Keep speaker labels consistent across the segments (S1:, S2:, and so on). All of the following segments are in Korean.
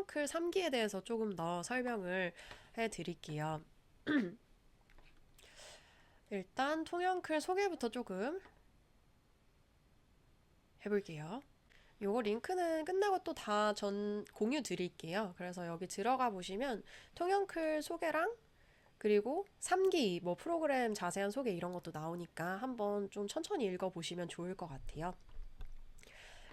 S1: 통영클 3기에 대해서 조금 더 설명을 해 드릴게요. 일단 통영클 소개부터 조금 해볼게요. 요거 링크는 끝나고 또 다 전 공유 드릴게요. 그래서 여기 들어가 보시면 통영클 소개랑 그리고 3기 뭐 프로그램 자세한 소개 이런 것도 나오니까 한번 좀 천천히 읽어보시면 좋을 것 같아요.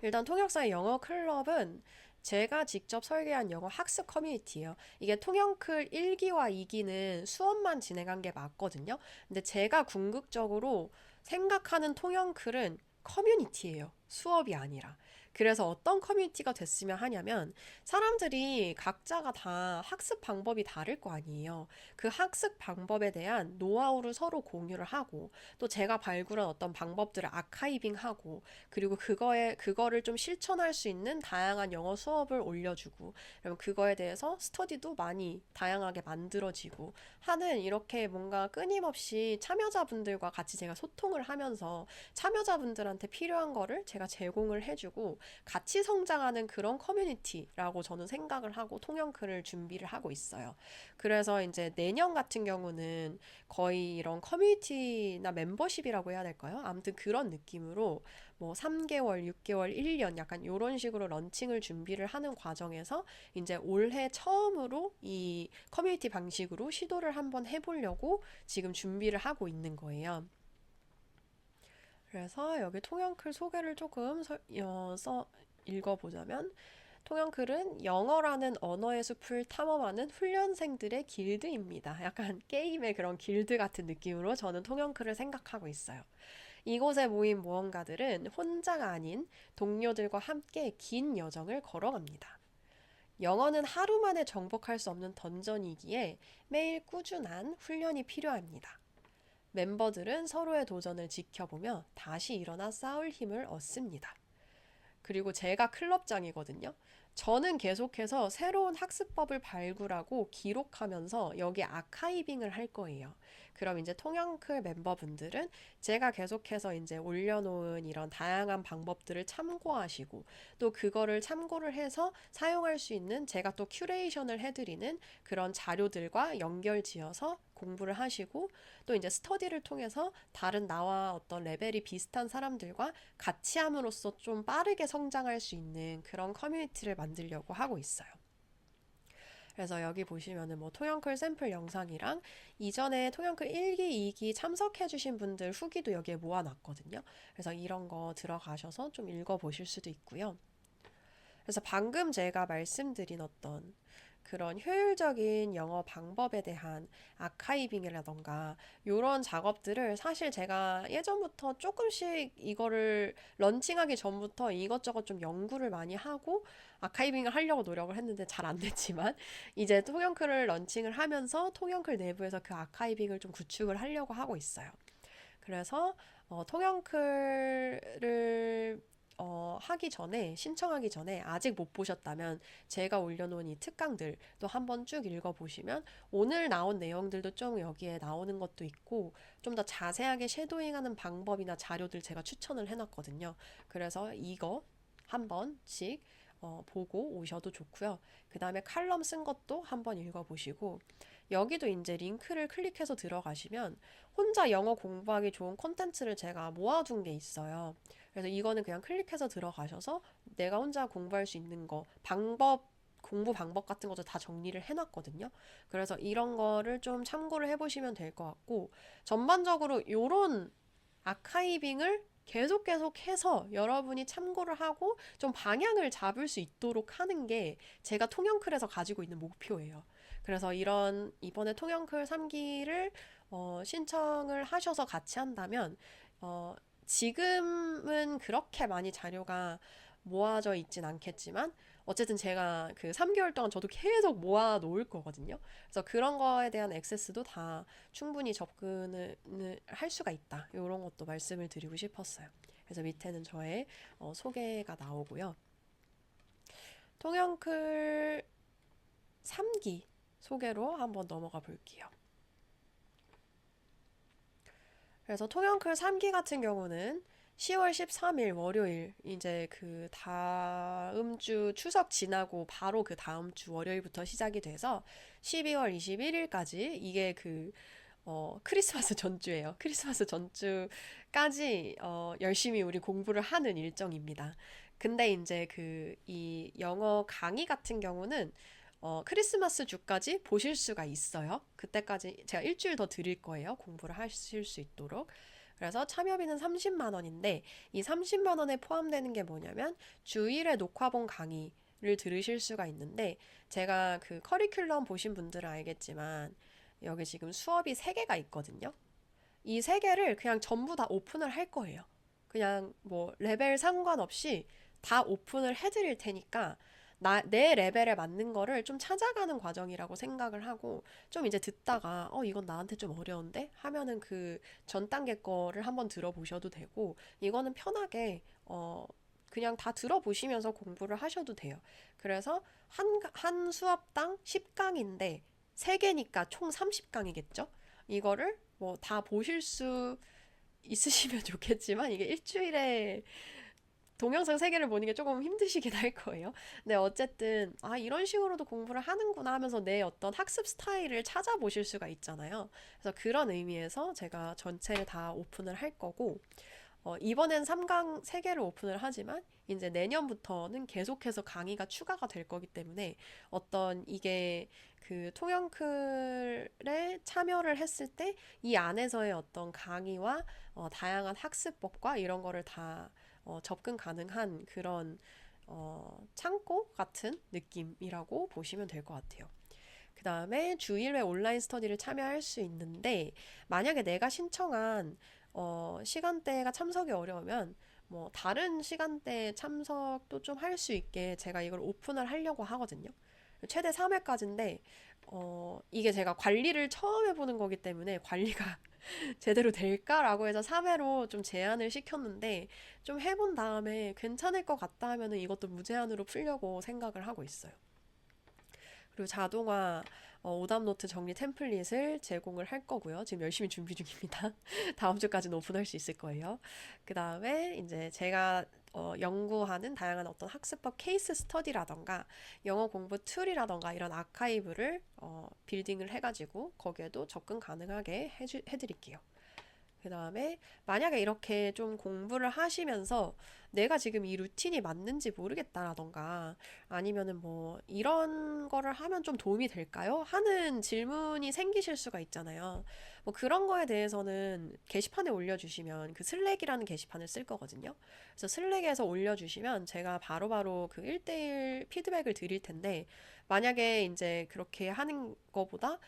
S1: 일단 통역사의 영어 클럽은 제가 직접 설계한 영어 학습 커뮤니티예요. 이게 통영클 1기와 2기는 수업만 진행한 게 맞거든요. 근데 제가 궁극적으로 생각하는 통영클은 커뮤니티예요. 수업이 아니라. 그래서 어떤 커뮤니티가 됐으면 하냐면 사람들이 각자가 다 학습 방법이 다를 거 아니에요. 그 학습 방법에 대한 노하우를 서로 공유를 하고 또 제가 발굴한 어떤 방법들을 아카이빙하고 그리고 그거에 그거를 좀 실천할 수 있는 다양한 영어 수업을 올려주고 그러면 그거에 대해서 스터디도 많이 다양하게 만들어지고 하는 이렇게 뭔가 끊임없이 참여자분들과 같이 제가 소통을 하면서 참여자분들한테 필요한 거를 제가 제공을 해주고 같이 성장하는 그런 커뮤니티라고 저는 생각을 하고 통영클을 준비를 하고 있어요. 그래서 이제 내년 같은 경우는 거의 이런 커뮤니티나 멤버십이라고 해야 될까요? 아무튼 그런 느낌으로 뭐 3개월, 6개월, 1년 약간 이런 식으로 런칭을 준비를 하는 과정에서 이제 올해 처음으로 이 커뮤니티 방식으로 시도를 한번 해보려고 지금 준비를 하고 있는 거예요. 그래서 여기 통영클 소개를 조금 서, 어, 써 읽어보자면 통영클은 영어라는 언어의 숲을 탐험하는 훈련생들의 길드입니다. 약간 게임의 그런 길드 같은 느낌으로 저는 통영클을 생각하고 있어요. 이곳에 모인 모험가들은 혼자가 아닌 동료들과 함께 긴 여정을 걸어갑니다. 영어는 하루 만에 정복할 수 없는 던전이기에 매일 꾸준한 훈련이 필요합니다. 멤버들은 서로의 도전을 지켜보며 다시 일어나 싸울 힘을 얻습니다. 그리고 제가 클럽장이거든요. 저는 계속해서 새로운 학습법을 발굴하고 기록하면서 여기 아카이빙을 할 거예요. 그럼 이제 통영클 멤버분들은 제가 계속해서 이제 올려놓은 이런 다양한 방법들을 참고하시고 또 그거를 참고를 해서 사용할 수 있는 제가 또 큐레이션을 해드리는 그런 자료들과 연결 지어서 공부를 하시고 또 이제 스터디를 통해서 다른 나와 어떤 레벨이 비슷한 사람들과 같이 함으로써 좀 빠르게 성장할 수 있는 그런 커뮤니티를 만들려고 하고 있어요. 그래서 여기 보시면은 뭐 통영클 샘플 영상이랑 이전에 통영클 1기, 2기 참석해주신 분들 후기도 여기에 모아놨거든요. 그래서 이런 거 들어가셔서 좀 읽어보실 수도 있고요. 그래서 방금 제가 말씀드린 어떤 그런 효율적인 영어 방법에 대한 아카이빙이라던가 이런 작업들을 사실 제가 예전부터 조금씩 이거를 런칭하기 전부터 이것저것 좀 연구를 많이 하고 아카이빙을 하려고 노력을 했는데 잘 안 됐지만 이제 통영클을 런칭을 하면서 통영클 내부에서 그 아카이빙을 좀 구축을 하려고 하고 있어요. 그래서 어, 통영클을 어, 하기 전에, 신청하기 전에 아직 못 보셨다면 제가 올려놓은 이 특강들도 한번 쭉 읽어보시면 오늘 나온 내용들도 좀 여기에 나오는 것도 있고 좀 더 자세하게 쉐도잉하는 방법이나 자료들 제가 추천을 해놨거든요. 그래서 이거 한 번씩 어, 보고 오셔도 좋고요. 그 다음에 칼럼 쓴 것도 한번 읽어보시고 여기도 이제 링크를 클릭해서 들어가시면 혼자 영어 공부하기 좋은 콘텐츠를 제가 모아둔 게 있어요. 그래서 이거는 그냥 클릭해서 들어가셔서 내가 혼자 공부할 수 있는 거, 방법, 공부 방법 같은 것도 다 정리를 해놨거든요. 그래서 이런 거를 좀 참고를 해보시면 될 것 같고, 전반적으로 이런 아카이빙을 계속 계속 해서 여러분이 참고를 하고 좀 방향을 잡을 수 있도록 하는 게 제가 통영클에서 가지고 있는 목표예요. 그래서 이런 이번에 통영클 3기를 어, 신청을 하셔서 같이 한다면 어, 지금은 그렇게 많이 자료가 모아져 있진 않겠지만 어쨌든 제가 그 3개월 동안 저도 계속 모아 놓을 거거든요. 그래서 그런 거에 대한 액세스도 다 충분히 접근을 할 수가 있다. 이런 것도 말씀을 드리고 싶었어요. 그래서 밑에는 저의 어, 소개가 나오고요. 통영클 3기 소개로 한번 넘어가 볼게요. 그래서 통영클 3기 같은 경우는 10월 13일 월요일 이제 그 다음 주 추석 지나고 바로 그 다음 주 월요일부터 시작이 돼서 12월 21일까지 이게 그 어, 크리스마스 전주예요. 크리스마스 전주까지 어, 열심히 우리 공부를 하는 일정입니다. 근데 이제 그 이 영어 강의 같은 경우는 어, 크리스마스 주까지 보실 수가 있어요. 그때까지 제가 일주일 더 드릴 거예요. 공부를 하실 수 있도록. 그래서 참여비는 30만 원인데 이 30만 원에 포함되는 게 뭐냐면 주일에 녹화본 강의를 들으실 수가 있는데 제가 그 커리큘럼 보신 분들은 알겠지만 여기 지금 수업이 3개가 있거든요. 이 3개를 그냥 전부 다 오픈을 할 거예요. 그냥 뭐 레벨 상관없이 다 오픈을 해드릴 테니까 나, 내 레벨에 맞는 거를 좀 찾아가는 과정이라고 생각을 하고 좀 이제 듣다가 어 이건 나한테 좀 어려운데 하면은 그 전 단계 거를 한번 들어보셔도 되고 이거는 편하게 어 그냥 다 들어보시면서 공부를 하셔도 돼요. 그래서 한, 한 수업당 10강인데 3개니까 총 30강이겠죠? 이거를 뭐 다 보실 수 있으시면 좋겠지만 이게 일주일에 동영상 세 개를 보는 게 조금 힘드시긴 할 거예요. 근데 어쨌든 아 이런 식으로도 공부를 하는구나 하면서 내 어떤 학습 스타일을 찾아보실 수가 있잖아요. 그래서 그런 의미에서 제가 전체를 다 오픈을 할 거고 어, 이번엔 3강 3개를 오픈을 하지만 이제 내년부터는 계속해서 강의가 추가가 될 거기 때문에 어떤 이게 그 통영클에 참여를 했을 때 이 안에서의 어떤 강의와 어, 다양한 학습법과 이런 거를 다 어, 접근 가능한 그런 어, 창고 같은 느낌이라고 보시면 될 것 같아요. 그 다음에 주 1회 온라인 스터디를 참여할 수 있는데 만약에 내가 신청한 어, 시간대가 참석이 어려우면 뭐 다른 시간대 참석도 좀 할 수 있게 제가 이걸 오픈을 하려고 하거든요. 최대 3회까지인데 어, 이게 제가 관리를 처음 해보는 거기 때문에 관리가 제대로 될까라고 해서 3회로 좀 제한을 시켰는데 좀 해본 다음에 괜찮을 것 같다 하면은 이것도 무제한으로 풀려고 생각을 하고 있어요. 그리고 자동화 어, 오답 노트 정리 템플릿을 제공을 할 거고요. 지금 열심히 준비 중입니다. 다음 주까지는 오픈할 수 있을 거예요. 그 다음에 이제 제가 어, 연구하는 다양한 어떤 학습법 케이스 스터디라던가 영어 공부 툴이라던가 이런 아카이브를 어, 빌딩을 해가지고 거기에도 접근 가능하게 해주, 해드릴게요. 그 다음에 만약에 이렇게 좀 공부를 하시면서 내가 지금 이 루틴이 맞는지 모르겠다라던가 아니면은 뭐 이런 거를 하면 좀 도움이 될까요? 하는 질문이 생기실 수가 있잖아요. 뭐 그런 거에 대해서는 게시판에 올려주시면 그 슬랙이라는 게시판을 쓸 거거든요. 그래서 슬랙에서 올려주시면 제가 바로 바로 그 1대1 피드백을 드릴 텐데 만약에 이제 그렇게 하는 거보다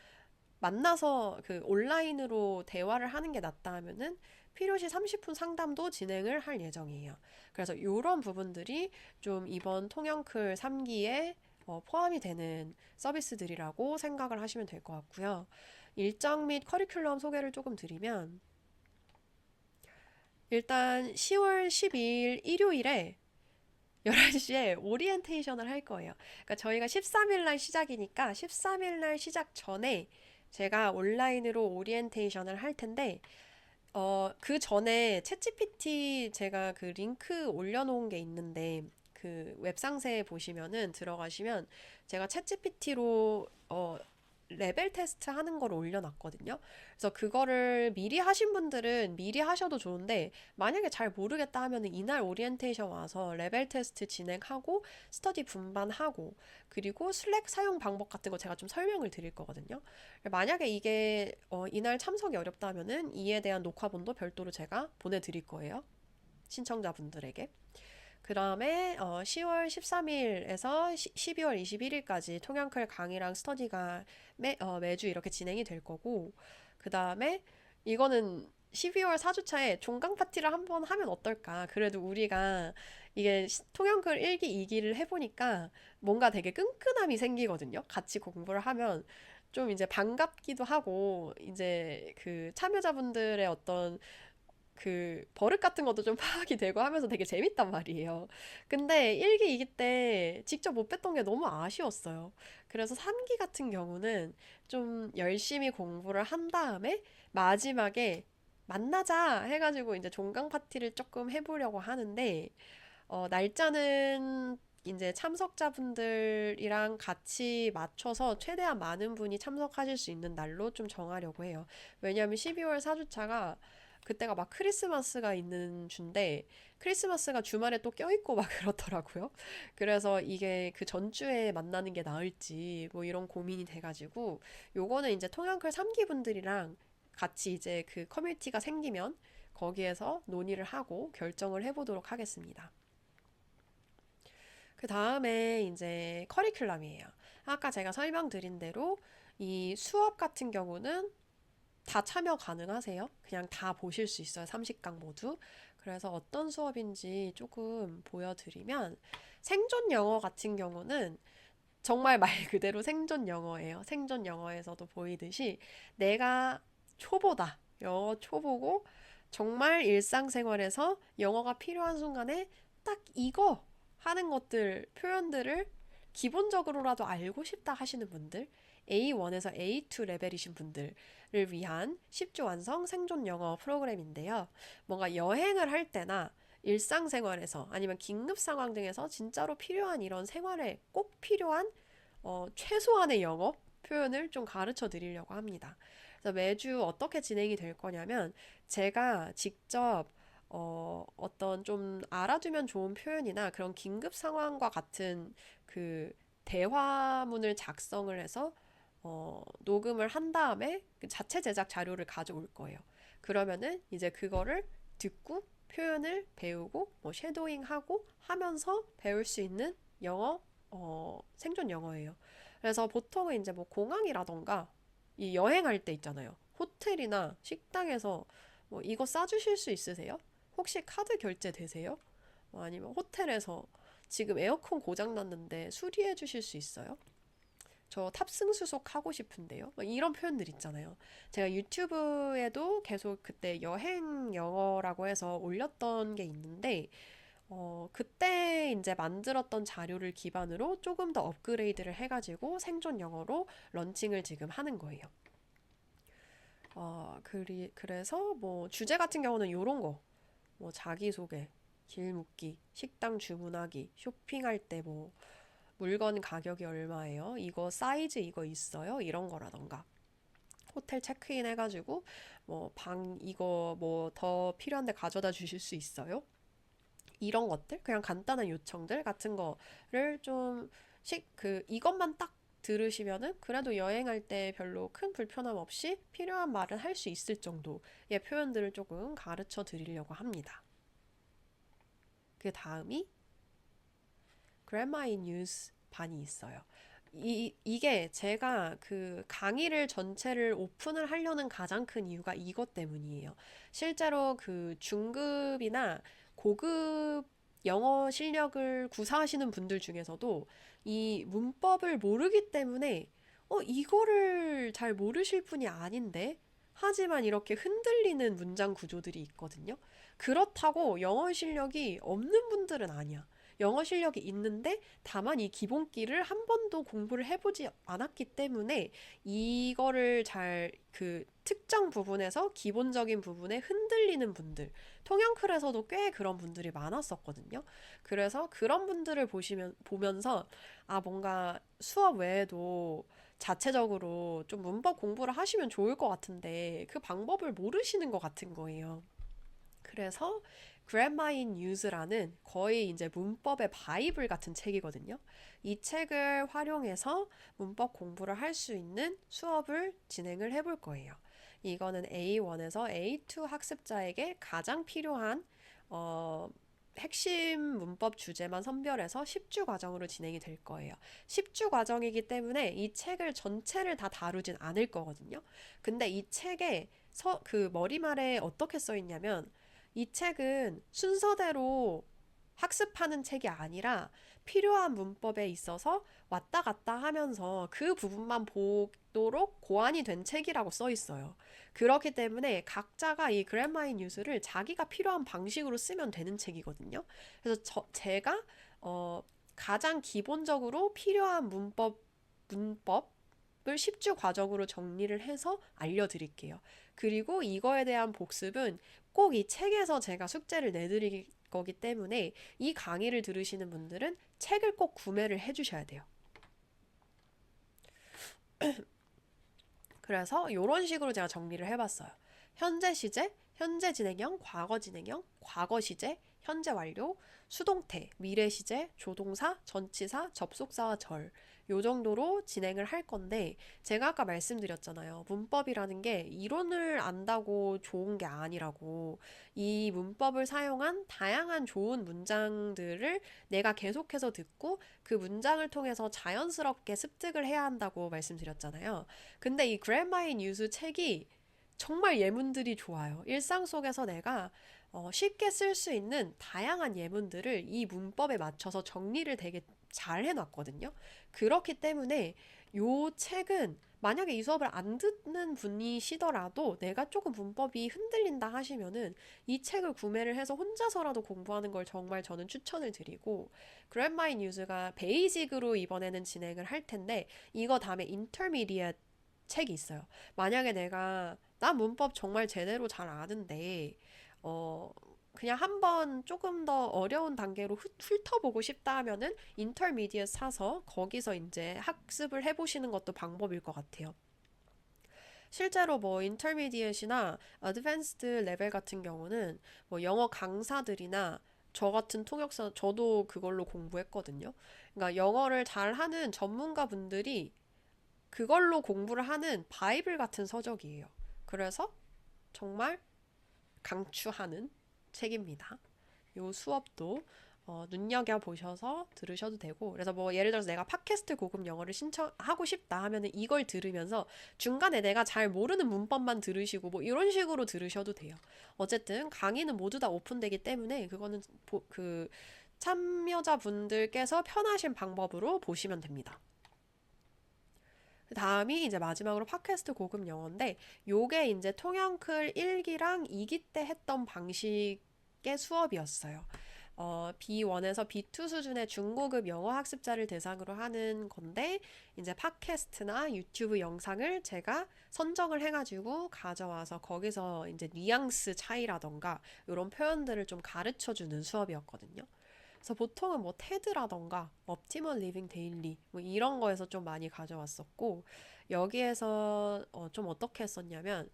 S1: 만나서 그 온라인으로 대화를 하는 게 낫다 하면은 필요시 30분 상담도 진행을 할 예정이에요. 그래서 이런 부분들이 좀 이번 통영클 3기에 어, 포함이 되는 서비스들이라고 생각을 하시면 될 것 같고요. 일정 및 커리큘럼 소개를 조금 드리면 일단 10월 12일 일요일에 11시에 오리엔테이션을 할 거예요. 그러니까 저희가 13일 날 시작이니까 13일 날 시작 전에 제가 온라인으로 오리엔테이션을 할 텐데 어, 그 전에 챗GPT 제가 그 링크 올려놓은 게 있는데 그 웹상세에 보시면은 들어가시면 제가 챗GPT로 어, 레벨 테스트 하는 걸 올려놨거든요. 그래서 그거를 미리 하신 분들은 미리 하셔도 좋은데 만약에 잘 모르겠다 하면은 이날 오리엔테이션 와서 레벨 테스트 진행하고 스터디 분반하고 그리고 슬랙 사용 방법 같은 거 제가 좀 설명을 드릴 거거든요. 만약에 이게 어, 이날 참석이 어렵다 하면은 이에 대한 녹화본도 별도로 제가 보내드릴 거예요. 신청자분들에게. 그 다음에 어, 10월 13일에서 12월 21일까지 통영클 강의랑 스터디가 매, 어, 매주 이렇게 진행이 될 거고 그 다음에 이거는 12월 4주차에 종강 파티를 한번 하면 어떨까? 그래도 우리가 이게 시- 통영글 1기, 2기를 해보니까 뭔가 되게 끈끈함이 생기거든요. 같이 공부를 하면 좀 이제 반갑기도 하고 이제 그 참여자분들의 어떤 그 버릇 같은 것도 좀 파악이 되고 하면서 되게 재밌단 말이에요. 근데 1기, 2기 때 직접 못 뵀던 게 너무 아쉬웠어요. 그래서 3기 같은 경우는 좀 열심히 공부를 한 다음에 마지막에 만나자 해가지고 이제 종강 파티를 조금 해보려고 하는데 어, 날짜는 이제 참석자분들이랑 같이 맞춰서 최대한 많은 분이 참석하실 수 있는 날로 좀 정하려고 해요. 왜냐하면 12월 4주차가 그때가 막 크리스마스가 있는 주인데 크리스마스가 주말에 또 껴있고 막 그렇더라고요. 그래서 이게 그 전주에 만나는 게 나을지 뭐 이런 고민이 돼가지고 요거는 이제 통영클 3기 분들이랑 같이 이제 그 커뮤니티가 생기면 거기에서 논의를 하고 결정을 해보도록 하겠습니다. 그 다음에 이제 커리큘럼이에요. 아까 제가 설명드린 대로 이 수업 같은 경우는 다 참여 가능하세요. 그냥 다 보실 수 있어요. 30강 모두. 그래서 어떤 수업인지 조금 보여드리면 생존 영어 같은 경우는 정말 말 그대로 생존 영어예요. 생존 영어에서도 보이듯이 내가 초보다. 영어 초보고 정말 일상생활에서 영어가 필요한 순간에 딱 이거 하는 것들, 표현들을 기본적으로라도 알고 싶다 하시는 분들, A1에서 A2 레벨이신 분들을 위한 10주 완성 생존 영어 프로그램인데요. 뭔가 여행을 할 때나 일상생활에서 아니면 긴급 상황 등에서 진짜로 필요한 이런 생활에 꼭 필요한 어, 최소한의 영어 표현을 좀 가르쳐 드리려고 합니다. 그래서 매주 어떻게 진행이 될 거냐면 제가 직접 어, 어떤 좀 알아두면 좋은 표현이나 그런 긴급 상황과 같은 그 대화문을 작성을 해서 어, 녹음을 한 다음에 그 자체 제작 자료를 가져올 거예요. 그러면은 이제 그거를 듣고 표현을 배우고 뭐 쉐도잉하고 하면서 배울 수 있는 영어 어, 생존 영어예요. 그래서 보통은 이제 뭐 공항이라던가 이 여행할 때 있잖아요. 호텔이나 식당에서 뭐 이거 싸주실 수 있으세요? 혹시 카드 결제 되세요? 뭐 아니면 호텔에서 지금 에어컨 고장 났는데 수리해 주실 수 있어요? 저 탑승 수속 하고 싶은데요. 막 이런 표현들 있잖아요. 제가 유튜브에도 계속 그때 여행 영어라고 해서 올렸던 게 있는데, 어, 그때 이제 만들었던 자료를 기반으로 조금 더 업그레이드를 해가지고 생존 영어로 런칭을 지금 하는 거예요. 어, 그리, 그래서 뭐 주제 같은 경우는 이런 거, 뭐 자기소개, 길 묻기, 식당 주문하기, 쇼핑할 때 뭐 물건 가격이 얼마예요? 이거 사이즈 이거 있어요? 이런 거라던가. 호텔 체크인 해가지고 뭐 방 이거 뭐 더 필요한데 가져다 주실 수 있어요? 이런 것들 그냥 간단한 요청들 같은 거를 좀식그 이것만 딱 들으시면은 그래도 여행할 때 별로 큰 불편함 없이 필요한 말은 할 수 있을 정도의 표현들을 조금 가르쳐 드리려고 합니다. 그 다음이 In Use 반이 있어요. 이, 이게 제가 그 강의를 전체를 오픈을 하려는 가장 큰 이유가 이것 때문이에요. 실제로 그 중급이나 고급 영어 실력을 구사하시는 분들 중에서도 이 문법을 모르기 때문에 어, 이거를 잘 모르실 분이 아닌데? 하지만 이렇게 흔들리는 문장 구조들이 있거든요. 그렇다고 영어 실력이 없는 분들은 아니야. 영어 실력이 있는데 다만 이 기본기를 한 번도 공부를 해보지 않았기 때문에 이거를 잘 그 특정 부분에서 기본적인 부분에 흔들리는 분들 통영클에서도 꽤 그런 분들이 많았었거든요. 그래서 그런 분들을 보시면 보면서 아 뭔가 수업 외에도 자체적으로 좀 문법 공부를 하시면 좋을 것 같은데 그 방법을 모르시는 것 같은 거예요. 그래서 Grandma in Use라는 거의 이제 문법의 바이블 같은 책이거든요. 이 책을 활용해서 문법 공부를 할 수 있는 수업을 진행을 해볼 거예요. 이거는 A1에서 A2 학습자에게 가장 필요한 어, 핵심 문법 주제만 선별해서 10주 과정으로 진행이 될 거예요. 10주 과정이기 때문에 이 책을 전체를 다 다루진 않을 거거든요. 근데 이 책에 서, 그 머리말에 어떻게 써 있냐면 이 책은 순서대로 학습하는 책이 아니라 필요한 문법에 있어서 왔다 갔다 하면서 그 부분만 보도록 고안이 된 책이라고 써 있어요. 그렇기 때문에 각자가 이 그래마인 뉴스를 자기가 필요한 방식으로 쓰면 되는 책이거든요. 그래서 저, 제가 어, 가장 기본적으로 필요한 문법 문법을 을 10주 과정으로 정리를 해서 알려드릴게요. 그리고 이거에 대한 복습은 꼭 이 책에서 제가 숙제를 내드릴 거기 때문에 이 강의를 들으시는 분들은 책을 꼭 구매를 해주셔야 돼요. 그래서 이런 식으로 제가 정리를 해봤어요. 현재 시제, 현재 진행형, 과거 진행형, 과거 시제, 현재 완료, 수동태, 미래 시제, 조동사, 전치사, 접속사와 절. 요 정도로 진행을 할 건데, 제가 아까 말씀드렸잖아요. 문법이라는 게 이론을 안다고 좋은 게 아니라고. 이 문법을 사용한 다양한 좋은 문장들을 내가 계속해서 듣고 그 문장을 통해서 자연스럽게 습득을 해야 한다고 말씀드렸잖아요. 근데 이 in Use 책이 정말 예문들이 좋아요. 일상 속에서 내가 어, 쉽게 쓸 수 있는 다양한 예문들을 이 문법에 맞춰서 정리를 되게 잘 해놨거든요. 그렇기 때문에 요 책은 만약에 이 수업을 안 듣는 분이시더라도 내가 조금 문법이 흔들린다 하시면은 이 책을 구매를 해서 혼자서라도 공부하는 걸 정말 저는 추천을 드리고 그랜마이 뉴스가 베이직으로 이번에는 진행을 할 텐데 이거 다음에 인터미디엇 책이 있어요. 만약에 내가 나 문법 정말 제대로 잘 아는데 어 그냥 한번 조금 더 어려운 단계로 훑- 훑어보고 싶다 하면은 인터미디엇 사서 거기서 이제 학습을 해보시는 것도 방법일 것 같아요. 실제로 뭐 인터미디엇이나 어드밴스드 레벨 같은 경우는 뭐 영어 강사들이나 저 같은 통역사 저도 그걸로 공부했거든요. 그러니까 영어를 잘하는 전문가 분들이 그걸로 공부를 하는 바이블 같은 서적이에요. 그래서 정말 강추하는 책입니다. 요 수업도 어, 눈여겨 보셔서 들으셔도 되고 그래서 뭐 예를 들어서 내가 팟캐스트 고급 영어를 신청하고 싶다 하면은 이걸 들으면서 중간에 내가 잘 모르는 문법만 들으시고 뭐 이런 식으로 들으셔도 돼요. 어쨌든 강의는 모두 다 오픈되기 때문에 그거는 보, 그 참여자분들께서 편하신 방법으로 보시면 됩니다. 그 다음이 이제 마지막으로 팟캐스트 고급 영어인데 요게 이제 통영클 1기랑 2기 때 했던 방식의 수업이었어요. 어, B1에서 B2 수준의 중고급 영어 학습자를 대상으로 하는 건데 이제 팟캐스트나 유튜브 영상을 제가 선정을 해가지고 가져와서 거기서 이제 뉘앙스 차이라던가 이런 표현들을 좀 가르쳐 주는 수업이었거든요. 그래서 보통은 뭐 테드라던가 옵티멀 리빙 데일리 뭐 이런 거에서 좀 많이 가져왔었고 여기에서 어, 좀 어떻게 했었냐면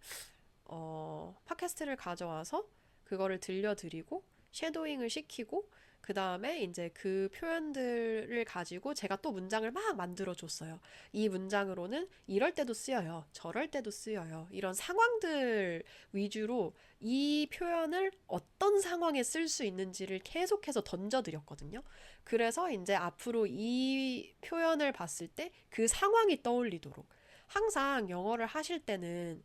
S1: 어, 팟캐스트를 가져와서 그거를 들려드리고 쉐도잉을 시키고 그 다음에 이제 그 표현들을 가지고 제가 또 문장을 막 만들어 줬어요. 이 문장으로는 이럴 때도 쓰여요. 저럴 때도 쓰여요. 이런 상황들 위주로 이 표현을 어떤 상황에 쓸 수 있는지를 계속해서 던져드렸거든요. 그래서 이제 앞으로 이 표현을 봤을 때 그 상황이 떠올리도록 항상 영어를 하실 때는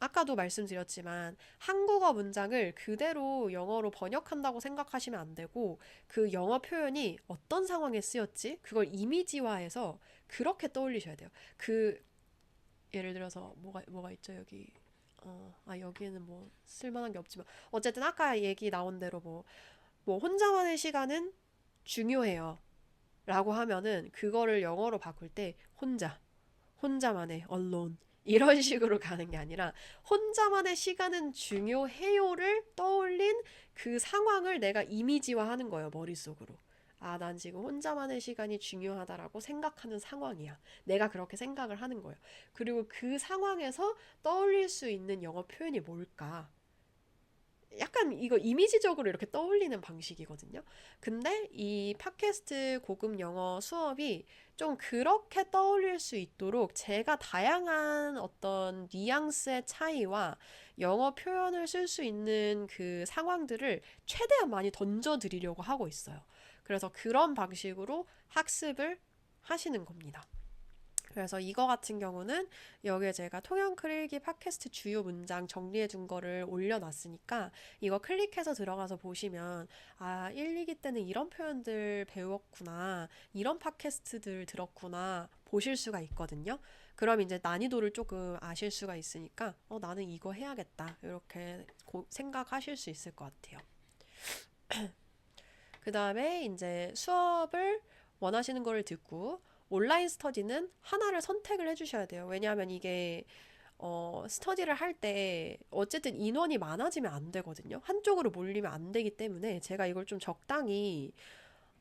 S1: 아까도 말씀드렸지만 한국어 문장을 그대로 영어로 번역한다고 생각하시면 안 되고 그 영어 표현이 어떤 상황에 쓰였지? 그걸 이미지화해서 그렇게 떠올리셔야 돼요. 그 예를 들어서 뭐가 뭐가 있죠 여기 어, 아 여기에는 뭐 쓸만한 게 없지만 어쨌든 아까 얘기 나온 대로 뭐뭐 혼자만의 시간은 중요해요. 라고 하면은 그거를 영어로 바꿀 때 혼자 혼자만의 alone 이런 식으로 가는 게 아니라 혼자만의 시간은 중요해요를 떠올린 그 상황을 내가 이미지화하는 거예요, 머릿속으로. 아, 난 지금 혼자만의 시간이 중요하다라고 생각하는 상황이야. 내가 그렇게 생각을 하는 거예요. 그리고 그 상황에서 떠올릴 수 있는 영어 표현이 뭘까? 약간 이거 이미지적으로 이렇게 떠올리는 방식이거든요. 근데 이 팟캐스트 고급 영어 수업이 좀 그렇게 떠올릴 수 있도록 제가 다양한 어떤 뉘앙스의 차이와 영어 표현을 쓸 수 있는 그 상황들을 최대한 많이 던져드리려고 하고 있어요. 그래서 그런 방식으로 학습을 하시는 겁니다. 그래서 이거 같은 경우는 여기에 제가 통영 클 일기 팟캐스트 주요 문장 정리해 둔 거를 올려놨으니까 이거 클릭해서 들어가서 보시면 아 1, 2기 때는 이런 표현들 배웠구나 이런 팟캐스트들 들었구나 보실 수가 있거든요. 그럼 이제 난이도를 조금 아실 수가 있으니까 어 나는 이거 해야겠다 이렇게 고- 생각하실 수 있을 것 같아요. 그 다음에 이제 수업을 원하시는 거를 듣고 온라인 스터디는 하나를 선택을 해주셔야 돼요. 왜냐하면 이게 어, 스터디를 할 때 어쨌든 인원이 많아지면 안 되거든요. 한쪽으로 몰리면 안 되기 때문에 제가 이걸 좀 적당히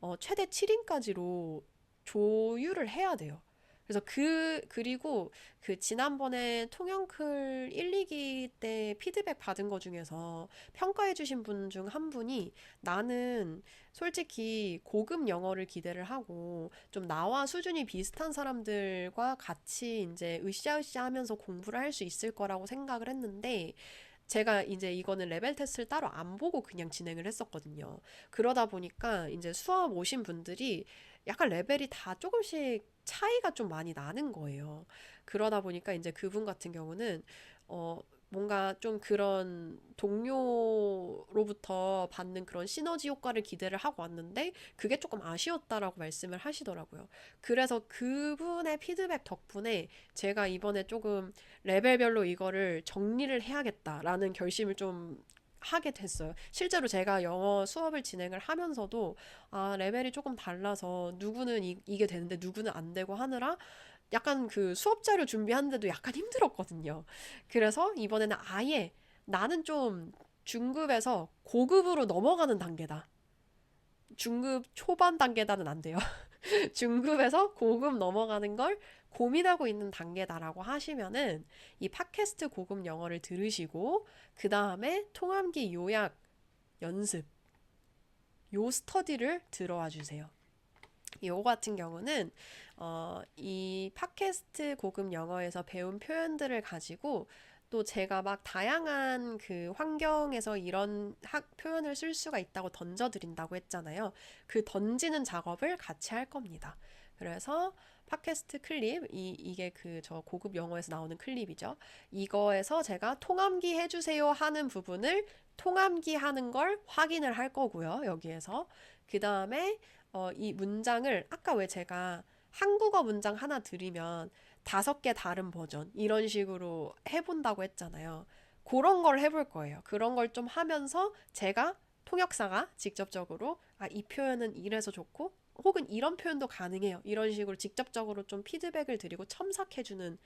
S1: 어, 최대 7인까지로 조율을 해야 돼요. 그래서 그, 그리고 그 지난번에 통영클 1, 2기 때 피드백 받은 거 중에서 평가해 주신 분 중 한 분이 나는 솔직히 고급 영어를 기대를 하고 좀 나와 수준이 비슷한 사람들과 같이 이제 으쌰으쌰 하면서 공부를 할 수 있을 거라고 생각을 했는데 제가 이제 이거는 레벨 테스트를 따로 안 보고 그냥 진행을 했었거든요. 그러다 보니까 이제 수업 오신 분들이 약간 레벨이 다 조금씩 차이가 좀 많이 나는 거예요. 그러다 보니까 이제 그분 같은 경우는 어 뭔가 좀 그런 동료로부터 받는 그런 시너지 효과를 기대를 하고 왔는데 그게 조금 아쉬웠다라고 말씀을 하시더라고요. 그래서 그분의 피드백 덕분에 제가 이번에 조금 레벨별로 이거를 정리를 해야겠다라는 결심을 좀 하게 됐어요. 실제로 제가 영어 수업을 진행을 하면서도 아, 레벨이 조금 달라서 누구는 이, 이게 되는데 누구는 안 되고 하느라 약간 그 수업 자료 준비하는데도 약간 힘들었거든요. 그래서 이번에는 아예 나는 좀 중급에서 고급으로 넘어가는 단계다. 중급 초반 단계다는 안 돼요. 중급에서 고급 넘어가는 걸 고민하고 있는 단계다라고 하시면은 이 팟캐스트 고급 영어를 들으시고 그 다음에 통함기 요약 연습 요 스터디를 들어와 주세요. 요 같은 경우는 어, 이 팟캐스트 고급 영어에서 배운 표현들을 가지고 또 제가 막 다양한 그 환경에서 이런 학 표현을 쓸 수가 있다고 던져드린다고 했잖아요. 그 던지는 작업을 같이 할 겁니다. 그래서 팟캐스트 클립 이 이게 그 저 고급 영어에서 나오는 클립이죠. 이거에서 제가 통함기 해주세요 하는 부분을 통함기 하는 걸 확인을 할 거고요. 여기에서 그 다음에 어, 이 문장을 아까 왜 제가 한국어 문장 하나 드리면 다섯 개 다른 버전 이런 식으로 해본다고 했잖아요. 그런 걸 해볼 거예요. 그런 걸 좀 하면서 제가 통역사가 직접적으로 아, 이 표현은 이래서 좋고 혹은 이런 표현도 가능해요. 이런 식으로 직접적으로 좀 피드백을 드리고 첨삭해주는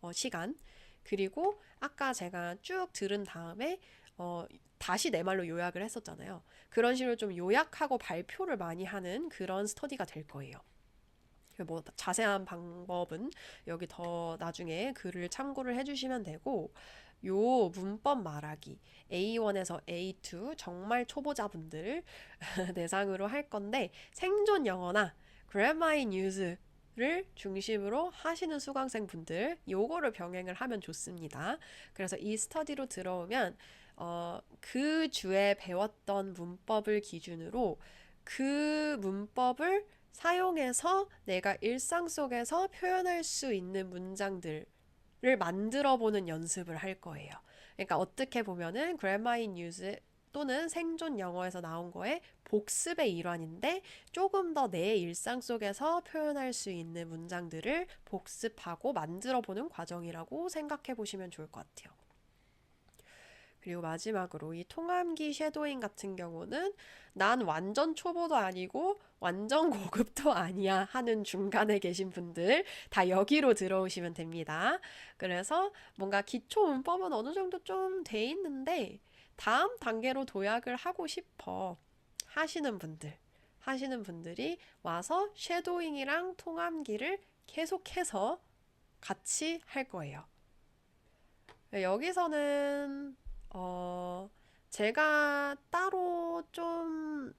S1: 어, 시간. 그리고 아까 제가 쭉 들은 다음에 어, 다시 내 말로 요약을 했었잖아요. 그런 식으로 좀 요약하고 발표를 많이 하는 그런 스터디가 될 거예요. 뭐 자세한 방법은 여기 더 나중에 글을 참고를 해주시면 되고 요 문법 말하기 A1에서 A2 정말 초보자분들 대상으로 할 건데 생존 영어나 Grammar News를 중심으로 하시는 수강생 분들 요거를 병행을 하면 좋습니다. 그래서 이 스터디로 들어오면 어, 그 주에 배웠던 문법을 기준으로 그 문법을 사용해서 내가 일상 속에서 표현할 수 있는 문장들 을 만들어 보는 연습을 할 거예요. 그러니까 어떻게 보면은 in Use 또는 생존 영어에서 나온 거에 복습의 일환인데 조금 더 내 일상 속에서 표현할 수 있는 문장들을 복습하고 만들어 보는 과정이라고 생각해 보시면 좋을 것 같아요. 그리고 마지막으로 이 통함기 쉐도잉 같은 경우는 난 완전 초보도 아니고 완전 고급도 아니야 하는 중간에 계신 분들 다 여기로 들어오시면 됩니다. 그래서 뭔가 기초 문법은 어느 정도 좀 돼 있는데 다음 단계로 도약을 하고 싶어 하시는 분들 하시는 분들이 와서 쉐도잉이랑 통함기를 계속해서 같이 할 거예요. 여기서는 어, 제가 따로 좀,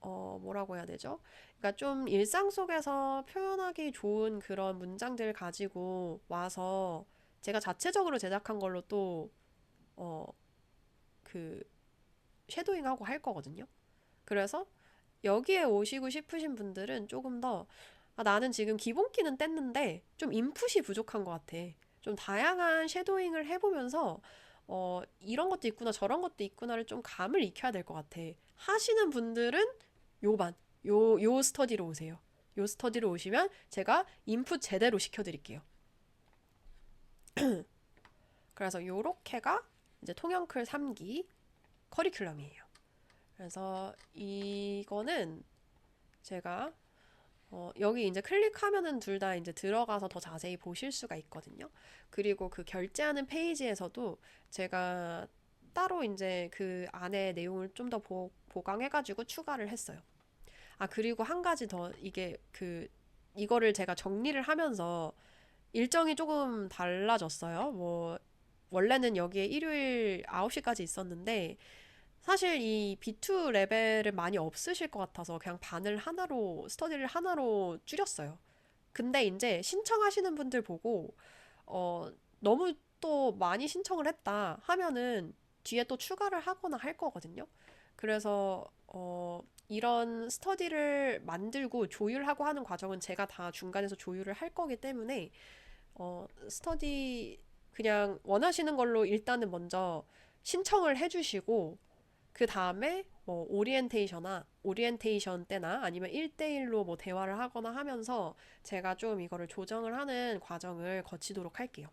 S1: 어, 뭐라고 해야 되죠? 그러니까 좀 일상 속에서 표현하기 좋은 그런 문장들 가지고 와서 제가 자체적으로 제작한 걸로 또, 어, 그, 쉐도잉하고 할 거거든요. 그래서 여기에 오시고 싶으신 분들은 조금 더, 아, 나는 지금 기본기는 뗐는데 좀 인풋이 부족한 것 같아. 좀 다양한 쉐도잉을 해보면서 어, 이런 것도 있구나, 저런 것도 있구나를 좀 감을 익혀야 될 것 같아. 하시는 분들은 요 반, 요, 요 스터디로 오세요. 요 스터디로 오시면 제가 인풋 제대로 시켜드릴게요. 그래서 요렇게가 이제 통영클 3기 커리큘럼이에요. 그래서 이거는 제가 어, 여기 이제 클릭하면은 둘 다 이제 들어가서 더 자세히 보실 수가 있거든요. 그리고 그 결제하는 페이지에서도 제가 따로 이제 그 안에 내용을 좀 더 보강해가지고 추가를 했어요. 아, 그리고 한 가지 더 이게 그 이거를 제가 정리를 하면서 일정이 조금 달라졌어요. 뭐 원래는 여기에 일요일 9시까지 있었는데 사실 이 B2 레벨은 많이 없으실 것 같아서 그냥 반을 하나로 스터디를 하나로 줄였어요. 근데 이제 신청하시는 분들 보고 어 너무 또 많이 신청을 했다 하면은 뒤에 또 추가를 하거나 할 거거든요. 그래서 어 이런 스터디를 만들고 조율하고 하는 과정은 제가 다 중간에서 조율을 할 거기 때문에 어 스터디 그냥 원하시는 걸로 일단은 먼저 신청을 해주시고 그 다음에 뭐 오리엔테이션이나 오리엔테이션 때나 아니면 1대1로 뭐 대화를 하거나 하면서 제가 좀 이거를 조정을 하는 과정을 거치도록 할게요.